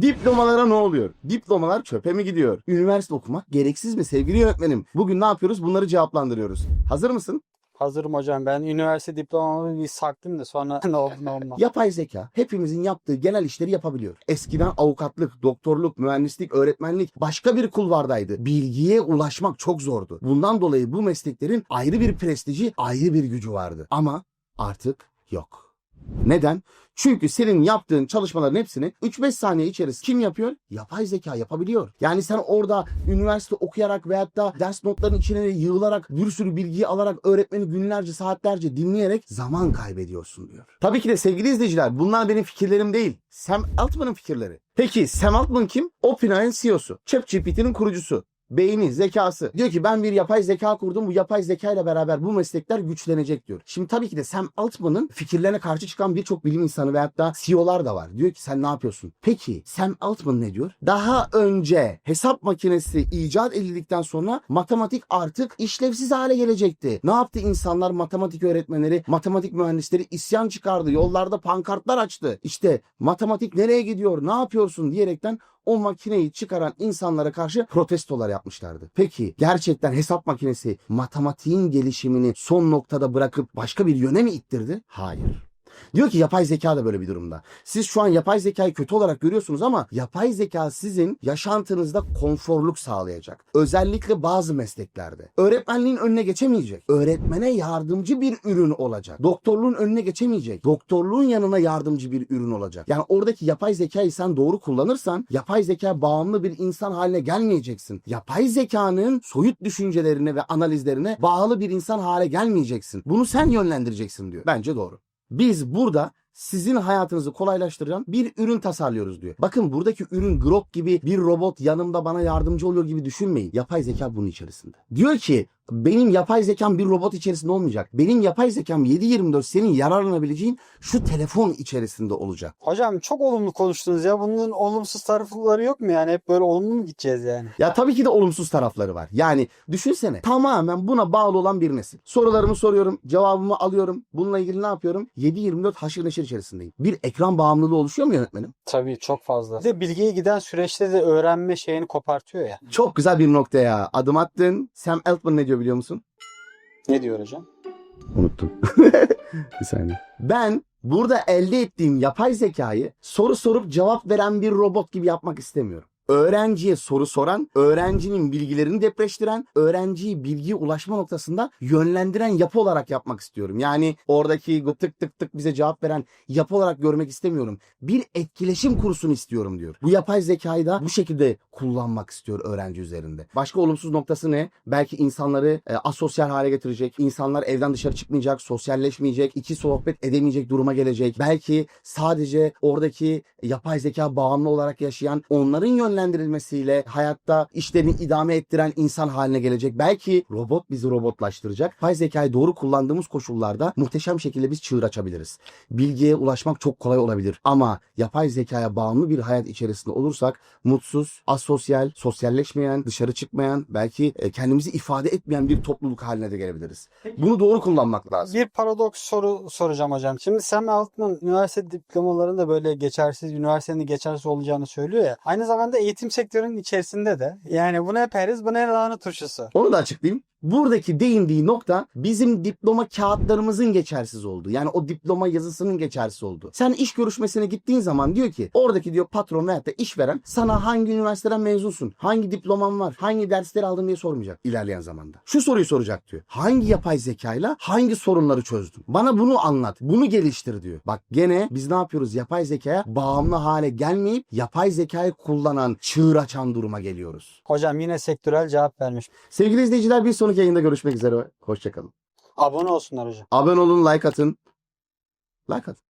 Diplomalara ne oluyor? Diplomalar çöpe mi gidiyor? Üniversite okumak gereksiz mi sevgili yönetmenim? Bugün ne yapıyoruz? Bunları cevaplandırıyoruz. Hazır mısın? Hazırım hocam. Ben üniversite diplomamı bir saktım da sonra ne oldu ne olmaz. Yapay zeka hepimizin yaptığı genel işleri yapabiliyor. Eskiden avukatlık, doktorluk, mühendislik, öğretmenlik başka bir kulvardaydı. Bilgiye ulaşmak çok zordu. Bundan dolayı bu mesleklerin ayrı bir prestiji, ayrı bir gücü vardı. Ama artık yok. Neden? Çünkü senin yaptığın çalışmaların hepsini 3-5 saniye içerisinde kim yapıyor? Yapay zeka yapabiliyor. Yani sen orada üniversite okuyarak veyahut da ders notlarının içine yığılarak bir sürü bilgiyi alarak öğretmeni günlerce saatlerce dinleyerek zaman kaybediyorsun diyor. Tabii ki de sevgili izleyiciler bunlar benim fikirlerim değil. Sam Altman'ın fikirleri. Peki Sam Altman kim? OpenAI'nin CEO'su. ChatGPT'nin kurucusu beyni, zekası. Diyor ki ben bir yapay zeka kurdum. Bu yapay zeka ile beraber bu meslekler güçlenecek diyor. Şimdi tabii ki de Sam Altman'ın fikirlerine karşı çıkan birçok bilim insanı veyahut da CEO'lar da var. Diyor ki sen ne yapıyorsun? Peki Sam Altman ne diyor? Daha önce hesap makinesi icat edildikten sonra matematik artık işlevsiz hale gelecekti. Ne yaptı insanlar matematik öğretmenleri, matematik mühendisleri isyan çıkardı. Yollarda pankartlar açtı. İşte matematik nereye gidiyor? Ne yapıyorsun diyerekten o makineyi çıkaran insanlara karşı protestolar yapmışlardı. Peki gerçekten hesap makinesi matematiğin gelişimini son noktada bırakıp başka bir yöne mi ittirdi? Hayır. Diyor ki yapay zeka da böyle bir durumda. Siz şu an yapay zekayı kötü olarak görüyorsunuz ama yapay zeka sizin yaşantınızda konforluk sağlayacak. Özellikle bazı mesleklerde. Öğretmenliğin önüne geçemeyecek. Öğretmene yardımcı bir ürün olacak. Doktorluğun önüne geçemeyecek. Doktorluğun yanına yardımcı bir ürün olacak. Yani oradaki yapay zekayı sen doğru kullanırsan yapay zeka bağımlı bir insan haline gelmeyeceksin. Yapay zekanın soyut düşüncelerine ve analizlerine bağlı bir insan hale gelmeyeceksin. Bunu sen yönlendireceksin diyor. Bence doğru. Biz burada sizin hayatınızı kolaylaştıran bir ürün tasarlıyoruz diyor. Bakın buradaki ürün Grok gibi bir robot yanımda bana yardımcı oluyor gibi düşünmeyin. Yapay zeka bunun içerisinde. Diyor ki benim yapay zekam bir robot içerisinde olmayacak. Benim yapay zekam 7-24 senin yararlanabileceğin şu telefon içerisinde olacak. Hocam çok olumlu konuştunuz ya. Bunun olumsuz tarafları yok mu yani? Hep böyle olumlu mu gideceğiz yani? Ya tabii ki de olumsuz tarafları var. Yani düşünsene tamamen buna bağlı olan bir nesil. Sorularımı soruyorum, cevabımı alıyorum. Bununla ilgili ne yapıyorum? 7-24 haşır neşir içerisindeyim. Bir ekran bağımlılığı oluşuyor mu yönetmenim? Tabii çok fazla. Bir de bilgiye giden süreçte de öğrenme şeyini kopartıyor ya. Çok güzel bir noktaya adım attın. Sam Altman ne diyor biliyor musun? Ne diyor hocam? Unuttum. bir saniye. Ben burada elde ettiğim yapay zekayı soru sorup cevap veren bir robot gibi yapmak istemiyorum. Öğrenciye soru soran, öğrencinin bilgilerini depreştiren, öğrenciyi bilgiye ulaşma noktasında yönlendiren yapı olarak yapmak istiyorum. Yani oradaki tık tık tık bize cevap veren yapı olarak görmek istemiyorum. Bir etkileşim kursun istiyorum diyor. Bu yapay zekayı da bu şekilde kullanmak istiyor öğrenci üzerinde. Başka olumsuz noktası ne? Belki insanları e, asosyal hale getirecek. İnsanlar evden dışarı çıkmayacak, sosyalleşmeyecek, iki sohbet edemeyecek duruma gelecek. Belki sadece oradaki yapay zeka bağımlı olarak yaşayan onların yönlendirilmesiyle hayatta işlerini idame ettiren insan haline gelecek. Belki robot bizi robotlaştıracak. Yapay zekayı doğru kullandığımız koşullarda muhteşem şekilde biz çığır açabiliriz. Bilgiye ulaşmak çok kolay olabilir. Ama yapay zekaya bağımlı bir hayat içerisinde olursak mutsuz, asosyal, sosyalleşmeyen, dışarı çıkmayan, belki e, kendimizi ifade etmeyen bir topluluk haline de gelebiliriz. Bunu doğru kullanmak lazım. Bir paradoks soru soracağım hocam. Şimdi Sam Altman üniversite diplomalarında böyle geçersiz, üniversitenin geçersiz olacağını söylüyor ya. Aynı zamanda eğitim sektörünün içerisinde de. Yani bu ne periz, bu ne lahana turşusu. Onu da açıklayayım. Buradaki değindiği nokta bizim diploma kağıtlarımızın geçersiz olduğu. Yani o diploma yazısının geçersiz olduğu. Sen iş görüşmesine gittiğin zaman diyor ki oradaki diyor patron veyahut da işveren sana hangi üniversiteden mezunsun? Hangi diploman var? Hangi dersleri aldın diye sormayacak ilerleyen zamanda. Şu soruyu soracak diyor. Hangi yapay zekayla hangi sorunları çözdün? Bana bunu anlat. Bunu geliştir diyor. Bak gene biz ne yapıyoruz? Yapay zekaya bağımlı hale gelmeyip yapay zekayı kullanan, çığır açan duruma geliyoruz. Hocam yine sektörel cevap vermiş. Sevgili izleyiciler bir sonraki yayında görüşmek üzere. Hoşçakalın. Abone olsunlar hocam. Abone olun, like atın. Like atın.